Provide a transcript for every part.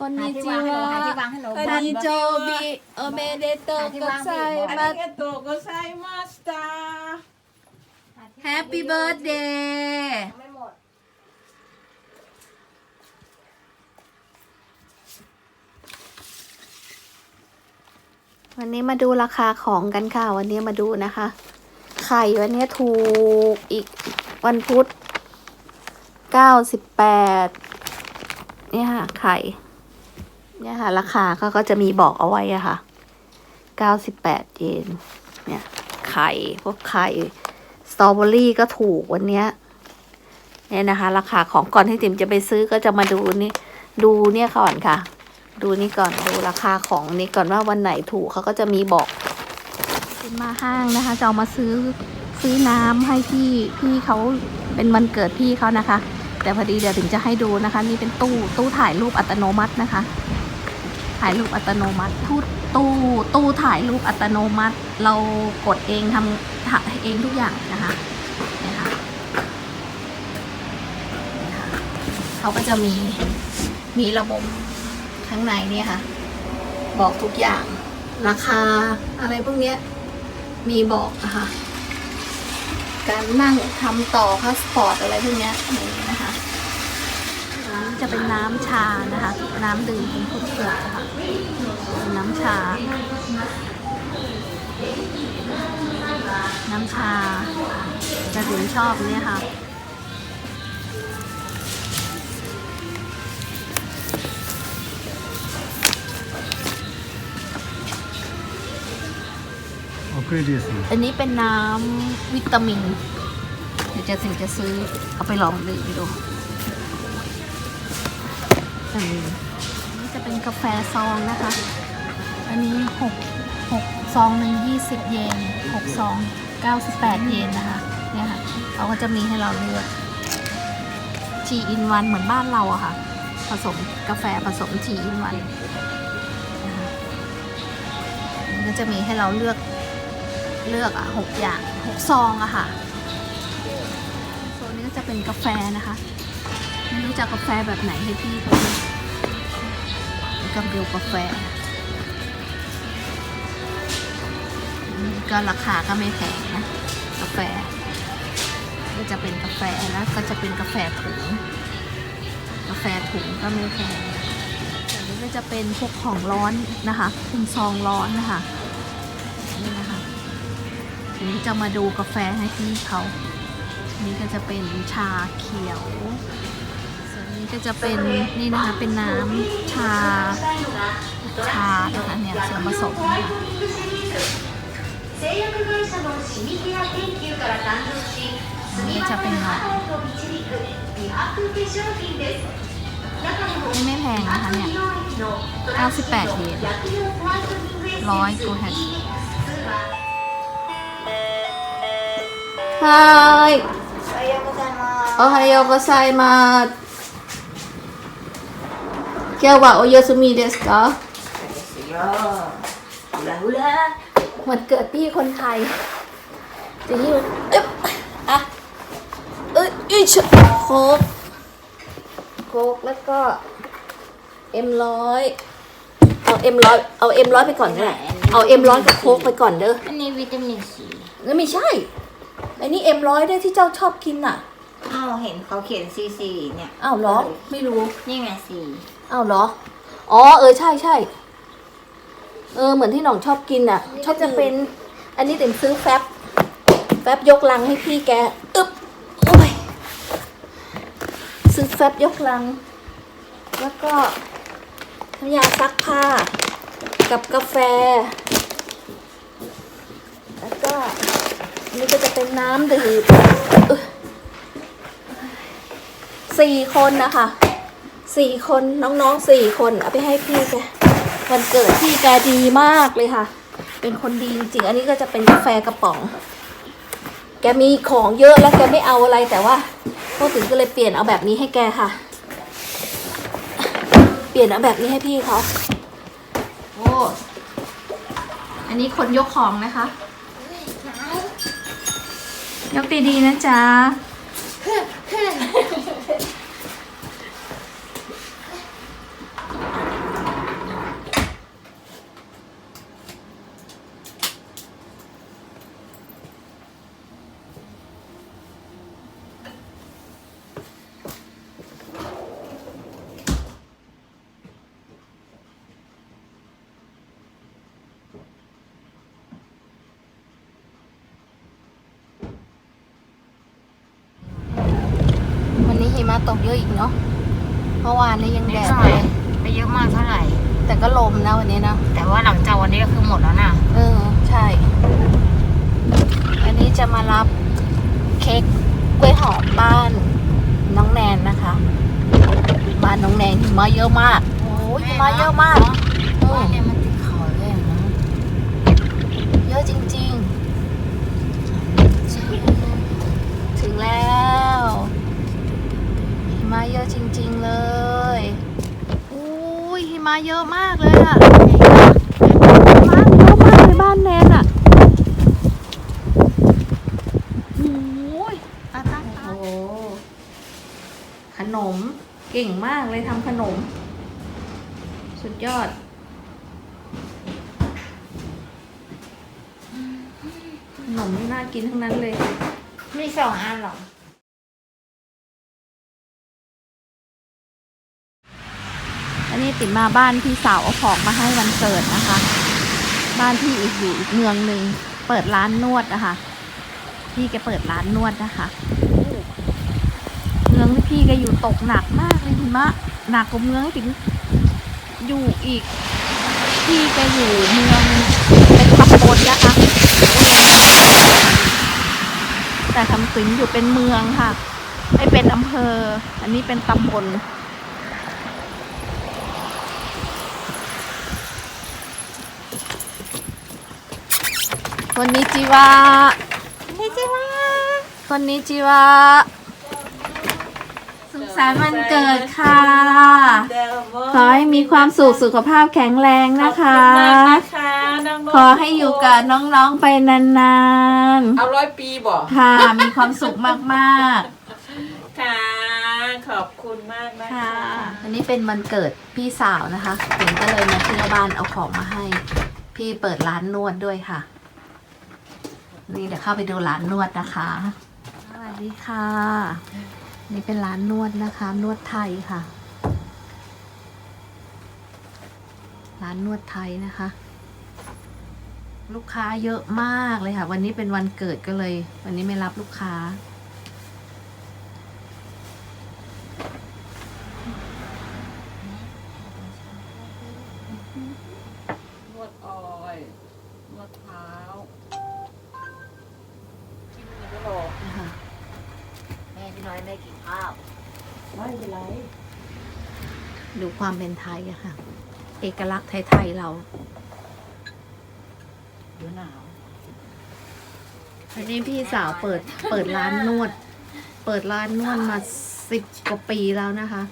こんにちหาที่วางให้หนูหาที่はวางให้หนู 誕生日おめでとうございあますりがとうございました。 Happy birthday ไม่หมด วันนี้มาดูราคาของกันค่ะ วันนี้มาดูนะคะ ไข่วันนี้ถูกอีกวันพุธเก้าสิบแปดเนี่ยค่ะ ไข่ เนี่ยค่ะ ราคาเขาก็จะมีบอกเอาไว้อะค่ะเก้าสิบแปดเยน เนี่ย ไข่ พวกไข่ สตรอเบอรี่ก็ถูกวันเนี้ย เนี่ยนะคะ ราคาของก่อนที่ติ๋มจะไปซื้อก็จะมาดูนี่ ดูเนี่ยก่อนค่ะ ดูนี่ก่อน ดูราคาของนี่ก่อนว่าวันไหนถูกเขาก็จะมีบอกเป็นมาห้างนะคะ จะเอามาซื้อซื้อน้ำให้พี่พี่เขาเป็นวันเกิดพี่เขานะคะ แต่พอดีเดี๋ยวถึงจะให้ดูนะคะ นี่เป็นตู้ตู้ถ่ายรูปอัตโนมัตินะคะ ถ่ายรูปอัตโนมัติตู้ตู้ตู้ถ่ายรูปอัตโนมัติ เรากดเองทำถ่ายเองทุกอย่างนะคะเนี่ยค่ะเนี่ยค่ะเขาก็จะมีมีระบบข้างในเนี่ยค่ะ บอกทุกอย่าง ราคาอะไรพวกเนี้ยมีบอกนะคะการนั่งทำต่อพาสปอร์ตอะไรพวกเนี้ยมีนะคะอันนี้ จะเป็นน้ำชานะคะ น้ำดื่มเป็นพกเปลือค่ะนน้ำชา น้ำชาจะถึงชอบเนี่ยค่ะอันนี้เป็นน้ำวิตามิน เดี๋ยวจะถึงจะซื้อเอาไปลองดื่มดู อันนี้อันนี้จะเป็นกาแฟซองนะคะ อันนี้หกหกซองหนึ่งยี่สิบเยนหกซองเก้าสิบแปดเยนนะคะเนี่ยค่ะเขาก็จะมีให้เราเลือก G in 1เหมือนบ้านเราอะค่ะ ผสมกาแฟผสม G in 1มันก็จะมีให้เราเลือกเลือกอะหกอย่างหกซองอะค่ะโซนนี้ก็จะเป็นกาแฟนะคะ ไม่รู้จะกาแฟแบบไหนให้พี่เขากนี่กับเดียวกาแฟก็ราคาก็ไม่แพงนะกาแฟ ก็จะเป็นกาแฟแล้วก็จะเป็นกาแฟถุงกาแฟถุงก็ไม่แพงอันนี้ก็จะเป็นพวกของร้อนนะคะเป็นซองร้อนนะคะนี่นะคะทีนี้จะมาดูกาแฟให้พี่เขาอันนี้ก็จะเป็นชาเขียว ก็จะเป็นนี่นะคะ เป็นน้ำชา ชานะคะเนี่ยส่วนผสมนะคะ 製薬会社のシミケア研究から誕生し อันนี้จะเป็นหน่อย と導く美白化粧品です中でも นี่ไม่แพงนะคะเนี่ย 美容液のトランシート98เยน 薬用ホワイトニングエッセンスร้อยกูแฮช 2は はい おはようございます 今日はお休みですかですよほらほら วันเกิดพี่คนไทยจะหิ้วเอ๊ะอ่ะเอ้ยอิชโคกโคกแล้วก็เอ็มร้อยเอาเอ็มร้อยเอาเอ็มร้อยไปก่อนก็ได้เอาเอ็มร้อยกับโคกไปก่อนเด้อ อันนี้วิตามินซี แล้วไม่ใช่อันนี้เอ็มร้อยได้ที่เจ้าชอบกินน่ะ อ้าวเห็นเขาเขียนซีซีเนี่ย อ้าวเหรอ ไม่รู้ นี่ไงซี อ้าวเหรอ อ๋อ เออใช่ใช่ เออเหมือนที่หน่องชอบกินอะ ชอบจะเป็น อันนี้เต็มซื้อแฟบ แฟบยกลังให้พี่แก อึ๊บโอ้ยซื้อแฟบยกลัง แล้วก็น้ำยาซักผ้า กับกาแฟ แล้วก็อันนี้ก็จะเป็นน้ำดื่มอึ๊ะสี่คนนะคะ สี่คนน้องๆสี่คนเอาไปให้พี่แกวันเกิดพี่แกดีมากเลยค่ะ เป็นคนดีจริงอันนี้ก็จะเป็นกาแฟกระป๋อง แกมีของเยอะแล้วแกไม่เอาอะไรแต่ว่าพ่อถึงก็เลยเปลี่ยนเอาแบบนี้ให้แกค่ะ เปลี่ยนเอาแบบนี้ให้พี่เขาโอ้อันนี้คนยกของนะคะ ยกดีๆนะจ๊ะ หิมะตกเยอะอีกเนาะเมื่อวานนี้ยังแดดหน่เลอยยไม่เยอะมากเท่าไหร่ แต่ก็ลมนะวันนี้นะแต่ว่าหลังจากวันนี้ก็คือหมดแล้วนะเออใช่ อันนี้จะมารับเค้กกล้วยหอมบ้านน้องแนนนะคะ บ้านน้องแนนหิมะเยอะมากโอ้ยหิมะเยอะมากเออบ้านเนี่ยมันติดเขาเลยนะเยอะจริง ๆ ถึงแล้วหิมะ เยอะจริง ๆ เลยอุ้ยหิมะเยอะมากเลยอะหิมะเยอะมากในบ้านแนนอะโอ้ยตาตาตาโอ้โหขนมเก่งมากเลยทำขนม สุดยอดขนมนี่น่ากินทั้งนั้นเลย มีสองอันเหรอ อันนี้ติดมาบ้านพี่สาวเอาของมาให้วันเกิดนะคะ บ้านพี่อีกอยู่อีกเมืองหนึ่งเปิดร้านนวดนะคะพี่แกเปิดร้านนวดนะคะ เมืองที่พี่แกอยู่ตกหนักมากเลยหิมะหนักกว่าเมืองถึงอยู่อีก พี่แกอยู่เมืองเป็นตำบลนะคะ แต่คำสิงอยู่เป็นเมืองค่ะ ไม่เป็นอำเภอ อันนี้เป็นตำบล นนิจิวะคนนิจิวะคนนิจิวะสุขสันต์วันเกิดค่ะ ขอให้มีความสุขสุขภาพแข็งแรงนะคะนะคะน้องๆขอให้อยู่กับน้องๆไปนานเอาร้อยปีบอกๆ ค่ะ มีความสุขมากค่ะขอบคุณมากนะๆคะค่ะอันนี้เป็นวันเกิดพี่สาวนะคะผมก็เลยมาเที่ยวบ้านเอาของมาให้ พี่เปิดร้านนวดด้วยค่ะ นี่เดี๋ยวเข้าไปดูร้านนวดนะคะ สวัสดีค่ะ นี่เป็นร้านนวดนะคะ นวดไทยค่ะ ร้านนวดไทยนะคะ ลูกค้าเยอะมากเลยค่ะ วันนี้เป็นวันเกิดก็เลย วันนี้ไม่รับลูกค้า นวดออยนวดเท้ากินนี่ก็รอ นะคะ แม่พี่น้อยไม่กินข้าว ไม่เป็นไร ดูความเป็นไทยอะค่ะ เอกลักษณ์ไทย ๆ เราเดี๋ยวหนาวอันนี้พี่สาวเปิดเปิดร้านนวด เปิดร้านนวดมาสิบกว่าปีแล้วนะคะ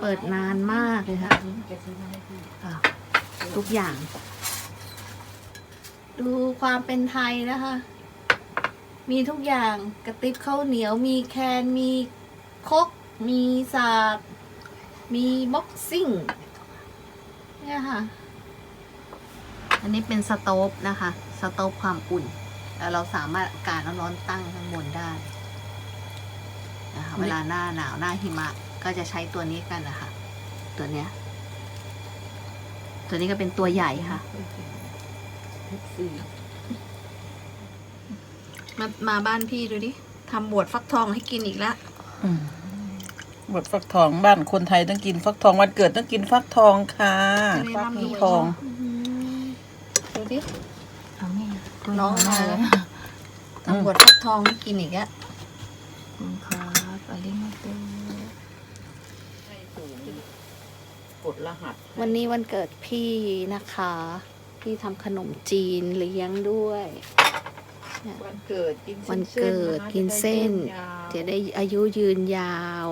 เปิดนานมากเลยค่ะแกซื้อมาให้พี่ค่ะทุกอย่าง ดูความเป็นไทยนะคะ มีทุกอย่างกระติบข้าวเหนียวมีแคนมีครก มีสากมีบ็อกซิ่ง เนี่ยค่ะ อันนี้เป็นสโต๊ฟนะคะ สโต๊ฟความอุ่น แล้วเราสามารถเอาการร้อนๆตั้งข้างบนได้นะคะเวลาหน้าหนาวหน้าหิมะก็จะใช้ตัวนี้กันนะคะ ตัวเนี้ย ตัวนี้ก็เป็นตัวใหญ่ค่ะมามาบ้านพี่ดูดิทำบวชฟักทองให้กินอีกแล้ว บดฟักทองบ้านคนไทยต้องกินฟักทองวันเกิดต้องกินฟักทองค่ะจะได้ฟักร่ำรวยทองดูดิเอาแม่น้องมาทำบวชฟักทองให้กินอีกแล้วคุณครับอะไรมาเต็มกดรหัสวันนี้วันเกิดพี่นะคะ พี่ทำขนมจีนเลี้ยงด้วย วันเกิดกินวันเกิดกินเส้น จะได้อายุยืนยาว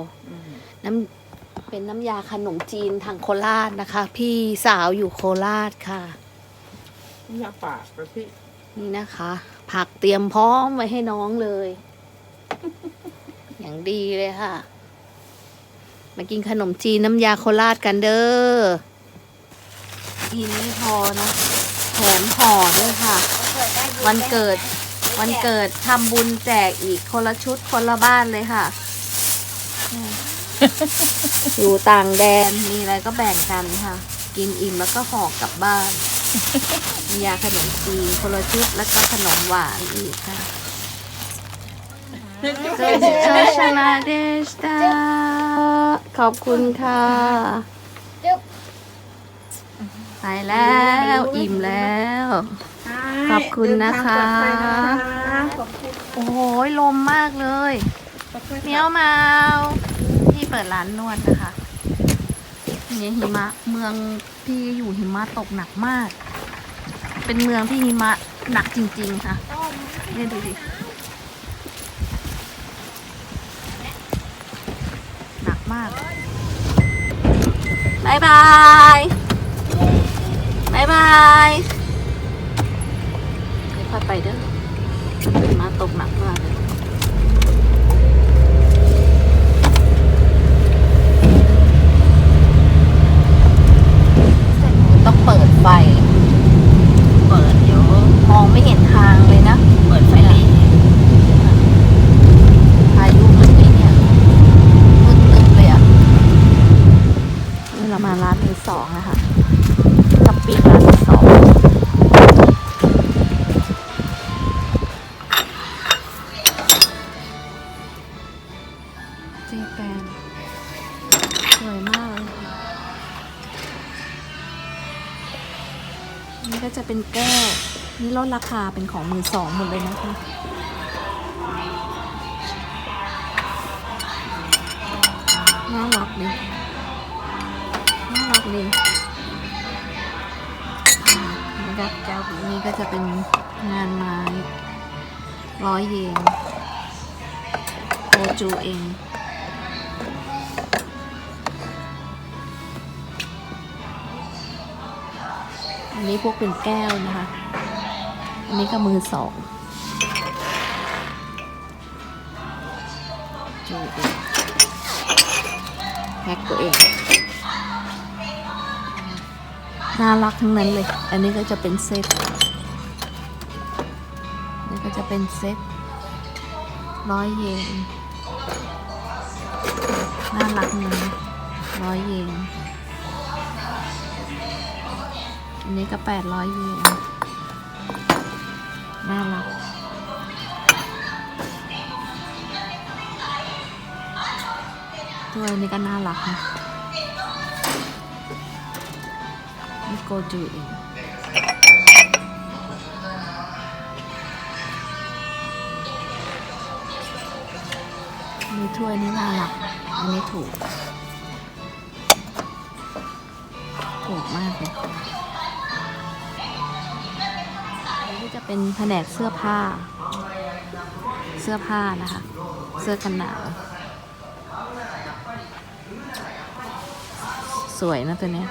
น้ำเป็นน้ำยาขนมจีนทางโคราชนะคะ พี่สาวอยู่โคราชค่ะยาปากไปพี่นี่นะคะ ผักเตรียมพร้อมไว้ให้น้องเลย อย่างดีเลยค่ะ มากินขนมจีนน้ำยาโคราชกันเด้อทีนี้พอนะแถมห่อด้วยค่ะ วันเกิด วันเกิดทำบุญแจกอีกคนละชุดคนละบ้านเลยค่ะ อยู่ต่างแดนมีอะไรก็แบ่งกันค่ะ กินอิ่มแล้วก็ห่อกลับบ้าน มียาขนมจีนคนละชุดแล้วก็ขนมหวานอีกค่ะคโกจิโตชมาเดชตาขอบคุณค่ะ ไปแล้ว อิ่มแล้ว ขอบคุณนะคะโอ้โหลมมากเลยเมียวเมาพี่เปิดร้านนวดนะคะเนี่ยหิมะเมืองพี่อยู่หิมะตกหนักมาก เป็นเมืองที่หิมะหนักจริง ๆ ค่ะเนี่ยดูดิหนักมากบายบายบายบายค่อยๆ ไปเด้อมาตกหนักมากเลยต้องเปิดไฟ เปิดเดี๋ยวมองไม่เห็นทาง คาเป็นของมือสองหมดเลยนะคะน่ารักดีน่ารักดีอ่านี่ก็แก้วนี้ก็จะเป็นงานไม้ร้อยเยนโอจูเองอันนี้พวกเป็นแก้วนะคะ อันนี้ก็มือสองจูเองแฮกตัวเอง น่ารักทั้งนั้นเลย อันนี้ก็จะเป็นเซตอันนี่ก็จะเป็นเซตร้อยเยนน่ารักนะร้อยเยนอันนี้ก็แปดร้อยเยน น่ารักตัวนี้ก็น่ารักนะนี่โกจูเองนี่ถ้วยนี้น่ารัก อันนี้ถูก ถูกมากเลย จะเป็นแผนกเสื้อผ้า เสื้อผ้านะคะ เสื้อกันหนาว สวยนะตัวเนี้ย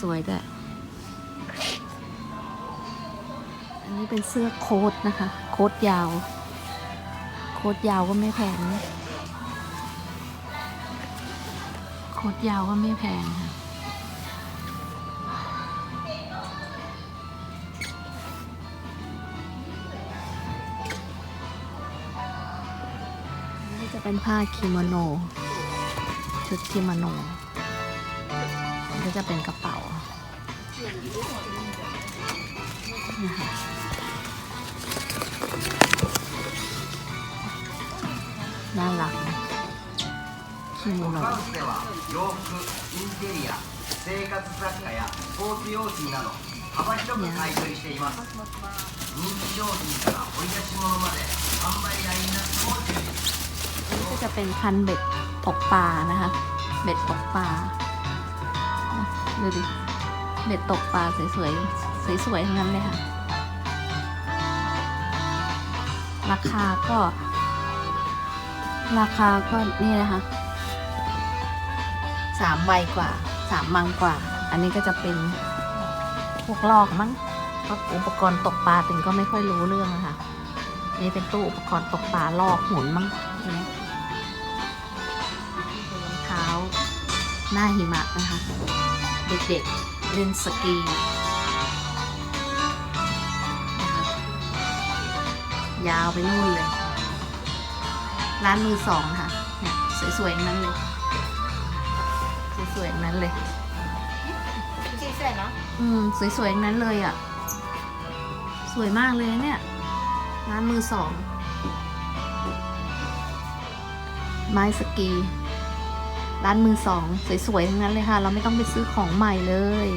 สวยด้วยอันนี้เป็นเสื้อโค้ทนะคะ โค้ทยาว โค้ทยาวก็ไม่แพง โค้ทยาวก็ไม่แพงค่ะ เป็นผ้าคิโมโน ชุดคิโมโนนี่ก็จะเป็นกระเป๋านะคะน่ารักนะคิโมโน では洋服インテリア生活雑貨やスポーツ用品など幅広く買い取りしています人気商品から掘り出し物まで販売ラインナップも充実 อันนี้ ก็จะเป็นคันเบ็ดตกปลานะคะ เบ็ดตกปลาดูดิ เบ็ดตกปลาสวยๆ สวยๆ ทั้งนั้นเลยค่ะ ราคาก็ ราคาก็นี่นะคะสามใบกว่าสามมังกว่า อันนี้ก็จะเป็นพวกลอกมั้งเพราะอุปกรณ์ตกปลาติงก็ไม่ค่อยรู้เรื่องอะค่ะนี่เป็นตู้อุปกรณ์ตกปลาลอกหมุนมั้งใช่ หน้าหิมะนะคะ เด็กๆเล่นสกีนะคะยาวไปนู่นเลย ร้านมือสองค่ะเนี่ยสวยๆอย่างนั้นเลย สวยๆอย่างนั้นเลยสีสวยเนาะอืมสวยๆอย่างนั้นเลยอะ สวยมากเลยนะเนี่ย ร้านมือสอง ไม้สกี ร้านมือสองสวยๆทั้งนั้นเลยค่ะ เราไม่ต้องไปซื้อของใหม่เลย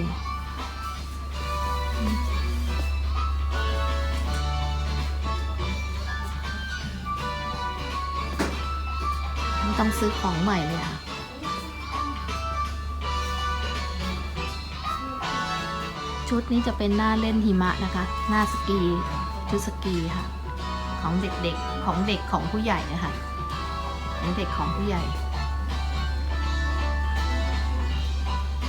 ไม่ต้องซื้อของใหม่เลยค่ะชุดนี้จะเป็นหน้าเล่นหิมะนะคะ หน้าสกีชุดสกีค่ะ ของเด็กๆ ของเด็กของผู้ใหญ่นะคะของเด็กของผู้ใหญ่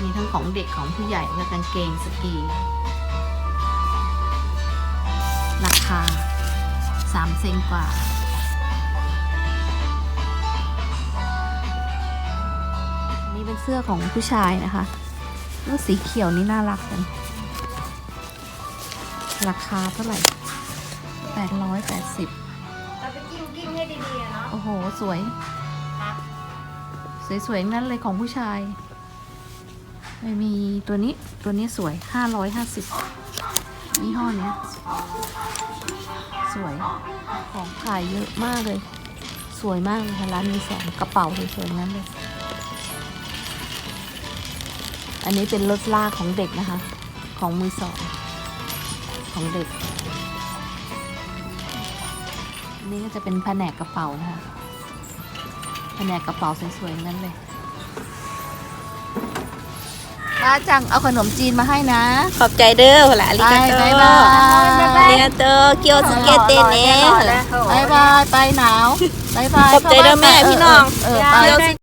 มีทั้งของเด็กของผู้ใหญ่และกางเกงสกี ราคาสามเซนกว่า นี่เป็นเสื้อของผู้ชายนะคะเสื้อสีเขียวนี่น่ารักจังราคาเท่าไหร่แปดร้อยแปดสิบเราไปกิ้งกิ้งให้ดีๆอะเนาะโอ้โห สวยครับสวยๆทั้งนั้นเลยของผู้ชาย ม่มีตัวนี้ตัวนี้สวยห้าร้อยห้าสิบยี่ห้อเนี้ย สวย ของขายเยอะมากเลย สวยมากเลยค่ะร้านมีสองกระเป๋าสวยๆทั้งนั้นเลย อันนี้เป็นรถลากของเด็กนะคะ ของมือสอง ของเด็กอันนี้ก็จะเป็นแผนกกระเป๋านะคะแผนกกระเป๋าสวยๆนั่นเลย ป้าจังเอาขนมจีนมาให้นะ ขอบใจเด้อหลานอาริกาโตบายบายอาริกาโตเกียวสเกตเตเนะบายบายไปหนาวบายบายขอบใจเด้อแม่พี่น้องเออเออไปเกียวส